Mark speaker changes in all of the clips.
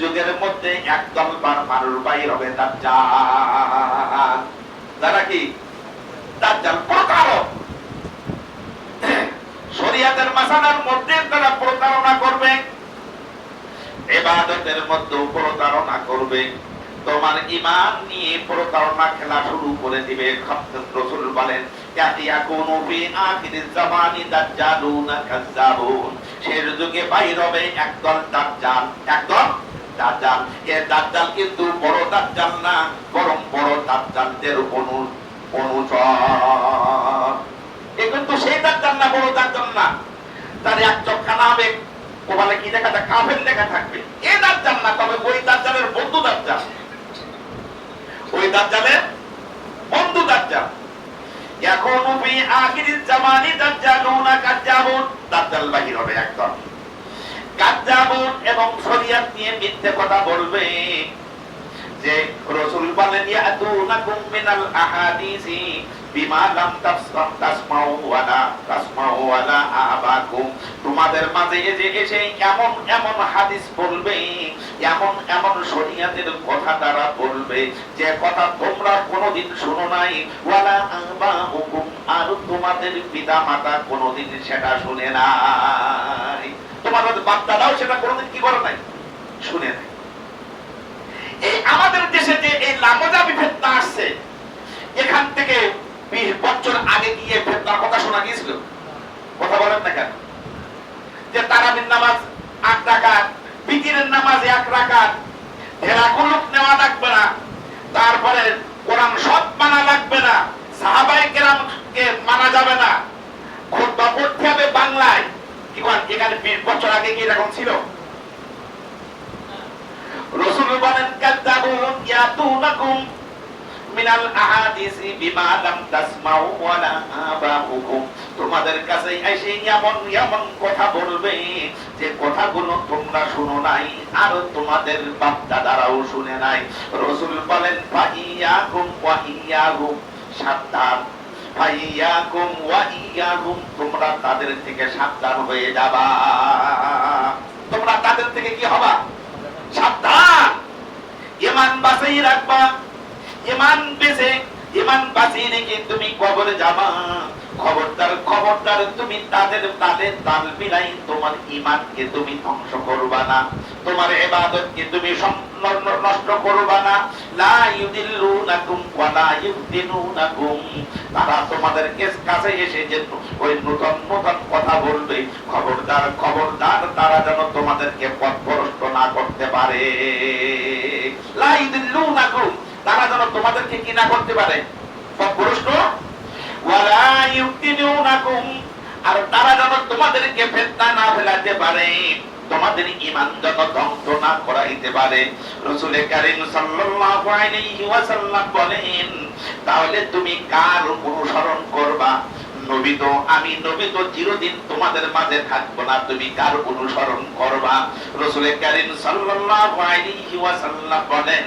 Speaker 1: যুগের মধ্যে একদল হবে যারা কি? শরিয়াতের মধ্যে তারা প্রতারণা করবে এবাদতের মধ্যে প্রতারণা করবে। তোমার ইমান নিয়ে প্রতারণা খেলা শুরু করে দিবে। রসুল বলেন না বড় না না। তার এক হবে ওখানে কি লেখা থাকে কাফের লেখা থাকবে এ দাজ্জাল না তবে ওই দাজ্জালের বন্ধু দাজ্জাল ওই দাজ্জালের বন্ধু দাজ্জাল। জামানি কাজ্জাবুন। দাজ্জাল বাহির হবে একদম। কাজ্জাবুন এবং শরীয়ত নিয়ে মিথ্যে কথা বলবে যে বলেন মিনাল আহাদিসি বিমা লাম তাসমাউ তাসমাউ ওয়ালা তাসমাউ ওয়ালা আবাকুম তোমাদের মাঝে এসে এসে এমন এমন হাদিস বলবে, এমন এমন শরীয়তের কথা তারা যে কথা তোমরা কোনোদিন শুনো নাই। ওয়ালা আবাউকুম আর তোমাদের পিতা মাতা কোনোদিন সেটা শুনে নাই। তোমাদের দাদাও সেটা কোনোদিন কি করে নাই? শুনে নাই। এই আমাদের দেশে যে এই লামজাবি ফেতনা আসছে, এখান থেকে বিশ বছর আগে গিয়ে ফেতনার কথা শোনা গিয়েছিল? কথা বলেন না কেন? যে তারাবির নামাজ আট রাকাত বিতিরের নামাজ এক রাকাত ঢেরা কোন নেওয়া লাগবে না। তারপরে কোরআন সব মানা লাগবে না। সাহাবাই কেরামকে মানা যাবে না। খুদ্া পড়তে হবে বাংলায়। কি এখানে বিশ বছর আগে কি এরকম ছিল? রসুল বলেন তোমাদের কাছে এসে এমন এমন কথা বলবে যে কথাগুলো তোমরা শুনো নাই আর তোমাদের বাপ দাদারাও শুনে নাই। রসুল বলেন, ফাইয়াকুম ওয়া ইয়াহুম সাবধান। তোমরা তাদের থেকে সাবধান হয়ে যাবা। তোমরা তাদের থেকে কি হবা? সাবধান। রাখবা। ইমান বেঁচে, ইমান বাঁচিয়ে রেখে তুমি কবরে যাবা। খবরদার খবরদার, তুমি তাদের তাদের তাল মিলাই তোমার ইমানকে তুমি ধ্বংস করবা না। তোমার ইবাদতকে তুমি নষ্ট করবা না। তারা তোমাদের কাছে এসে যে ওই নতুন নতুন কথা বলবে। খবরদার খবরদার, তারা যেন তোমাদেরকে পথভ্রষ্ট না করতে পারে। তারা যেন তোমাদেরকে কি না করতে পারে? আর তারা যেন তোমাদেরকে ফেতনা না ফেলাতে পারে, তোমাদের ইমান যেন ধ্বংস না করাইতে পারে। রসুল কারীম ওয়াসাল্লাম বলেন, তাহলে তুমি কার অনুসরণ করবা? নবী তো, আমি নবী তো চিরদিন তোমাদের মাঝে থাকব না, তুমি কার অনুসরণ করবা? রসুল কারীম সাল্লাল্লাহু বলেন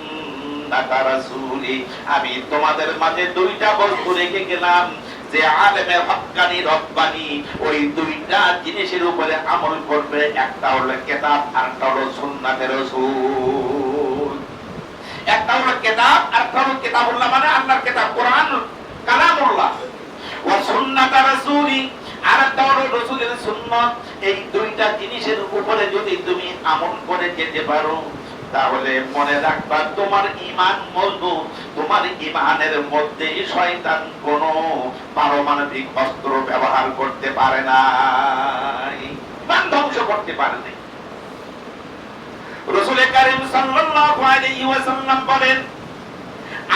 Speaker 1: আমি তোমাদের মাঝে দুইটা বস্তু রেখে গেলাম, যে আলেমে হক্কানি রব্বানি, ওই দুইটা জিনিসের উপরে আমল করবে, একটা হলো কেতাব, আর একটা হলো সুন্নাতে একটা হলো কেতাব, আর একটা হলো মানে আল্লাহর কেতাব, কোরআন একটা হলো রাসূলের সুন্নাত। এই দুইটা জিনিসের উপরে যদি তুমি আমল করে যেতে পারো তাহলে মনে রাখবা, তোমার ইমান মজবুত, তোমার ইমানের মধ্যে শয়তান কোন পারমাণবিক অস্ত্র ব্যবহার করতে পারে না ইমান ধ্বংস করতে পারে না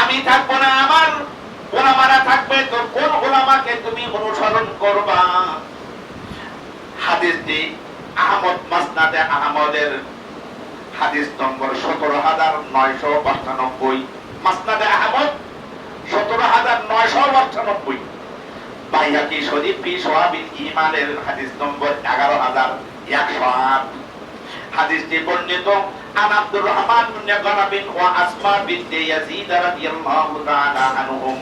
Speaker 1: আমি থাকব না আমার ওলামারা থাকবে, তো কোন ওলামাকে তুমি অনুসরণ করবা? হাদিসটি আহমদ মাসনাদে আহমদের হাদিস নম্বর সতেরো হাজার নয়শো অষ্টানব্বই মাসনাদে আহমদ সতেরো হাজার নয়শো অষ্টানব্বই বাইহাকি শরীফ ফি সোহাবিল ইমানের হাদিস নম্বর এগারো হাজার একশো আট হাদিসটি বর্ণিত عن عبد الرحمن بن غنم وأسماء بنت يزيد رضي الله تعالى عنهم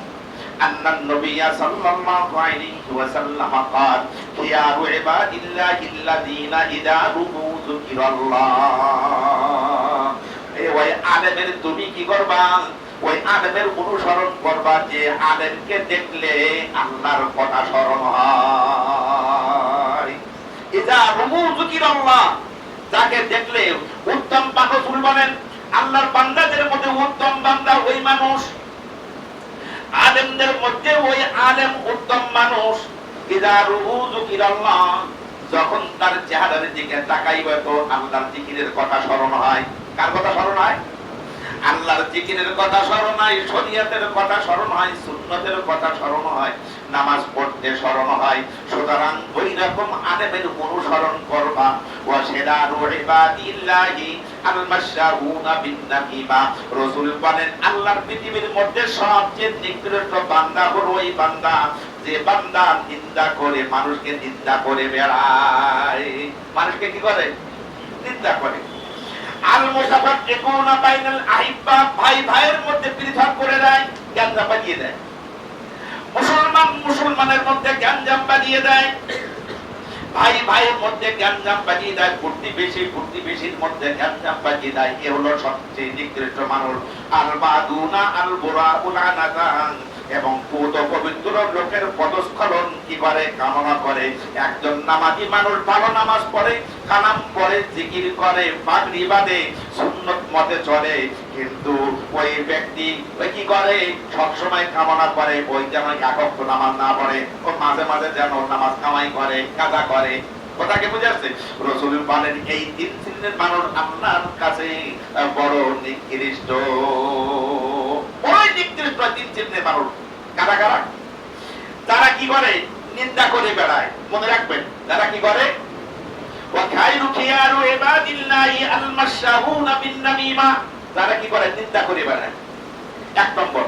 Speaker 1: أن النبي صلى الله عليه وسلم قال خيار عباد الله الذين إذا رؤوا ذكر الله এ ওই আলেমের তুমি কি করবা? ওই আলেমের অনুসরণ করবা যে আলেমকে দেখলে আল্লাহর কথা স্মরণ হয়। যাকে দেখলে উত্তম বানসুল বলেন আল্লাহর বান্দাদের মধ্যে উত্তম বান্দা ওই মানুষ। আলেমদের মধ্যে ওই আলেম উত্তম মানুষ। যখন তার চেহারার দিকে তাকাইবে তো আল্লাহর জিকিরের কথা স্মরণ হয়। কার কথা স্মরণ হয়? আল্লাহর জিকিরের কথা স্মরণ হয়, শরীয়তের কথা স্মরণ হয়, সুন্নতের কথা স্মরণ হয়, নামাজ পড়তে স্মরণ হয়। সুতরাং ওই রকম আলেমের অনুসরণ করবা। পৃথিবীর মধ্যে সবচেয়ে নিকৃষ্ট বান্দা ওই বান্দা। যে বান্দা নিন্দা করে, মানুষকে নিন্দা করে বেড়ায়। মানুষকে কি করে? নিন্দা করে। আল মুসাফাকিকুনা বাইনাল আহিব্বা ভাই ভাইয়ের মধ্যে পৃথক করে দেয় দেয়। মুসলমান মুসলমানের মধ্যে বানিয়ে দেয়। ভাই ভাইয়ের মধ্যে জ্ঞানজাম বানিয়ে দেয় মধ্যে দেয়। এ হলো সবচেয়ে নিকৃষ্ট মানুষ। বাদুনা আল বুরা উলানাতান এবং পুত পবিত্র লোকের করে কামনা করে। একজন নামাজি মানুষ ভালো নামাজ পড়ে, কালাম পড়ে, জিকির করে, পাগড়ি বাঁধে, সুন্নত মতে চলে। কিন্তু ওই ব্যক্তি ওই কি করে? সবসময় কামনা করে, ওই যেন একক নামাজ না পড়ে, ও মাঝে মাঝে যেন নামাজ কামাই করে, কাজা করে। কথাকে বুঝাচ্ছে রসুল বলেন, এই তিন শ্রেণির মানুষ আপনার কাছে বড় নিকৃষ্ট। ওই নিকৃষ্ট তিন মানুষ। কারা কারা? তারা কি করে? নিন্দা করে বেড়ায়। মনে রাখবেন তারা কি করে তারা কি করে করে বেড়ায়। এক নম্বর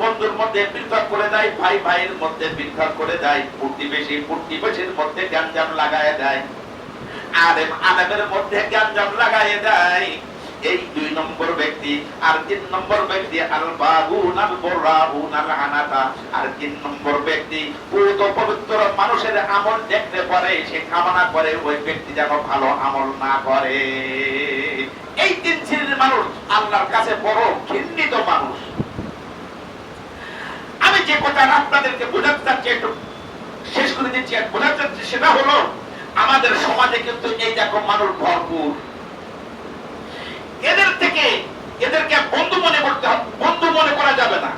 Speaker 1: বন্ধুর মধ্যে পৃথক করে দেয়, ভাই ভাইয়ের মধ্যে পৃথক করে দেয় প্রতিবেশী প্রতিবেশীর মধ্যে গ্যাঞ্জাম লাগায় দেয়। আর আলেমের মধ্যে গ্যাঞ্জাম লাগায় দেয়। এই দুই নম্বর ব্যক্তি, আর তিন নম্বর ব্যক্তি আল বাগুন আল বরাহুন আল আনাতা আর তিন নম্বর ব্যক্তি পুত পবিত্র মানুষের আমল দেখতে পারে, সে কামনা করে ওই ব্যক্তি যেন ভালো আমল না করে। এই তিন শ্রেণির মানুষ আল্লাহর কাছে বড় ঘৃণিত মানুষ। আমি যে কথা আপনাদেরকে বোঝাতে চাচ্ছি একটু শেষ করে দিচ্ছি আর বোঝাতে চাচ্ছি সেটা হলো, আমাদের সমাজে কিন্তু এই রকম মানুষ ভরপুর এদের থেকে এদেরকে বন্ধু মনে করতে হবে বন্ধু মনে করা যাবে না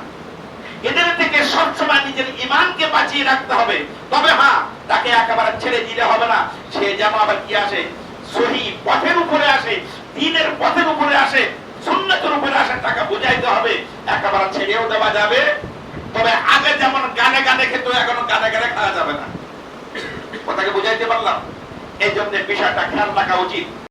Speaker 1: এদের থেকে সবসময় নিজের ইমানকে বাঁচিয়ে রাখতে হবে। তবে হ্যাঁ তাকে একেবারে ছেড়ে দিলে হবে না। সে যেন আবার কি আসে? সহি পথের উপরে আসে, দিনের পথের উপরে আসে, সুন্নতের উপরে আসে, তাকে বুঝাইতে হবে। একেবারে ছেড়েও দেওয়া যাবে। তবে আগে যেমন গানে গানে খেত, এখন গানে গানে খাওয়া যাবে না। কথাকে বুঝাইতে পারলাম? এই জন্য বিষয়টা খেয়াল রাখা উচিত।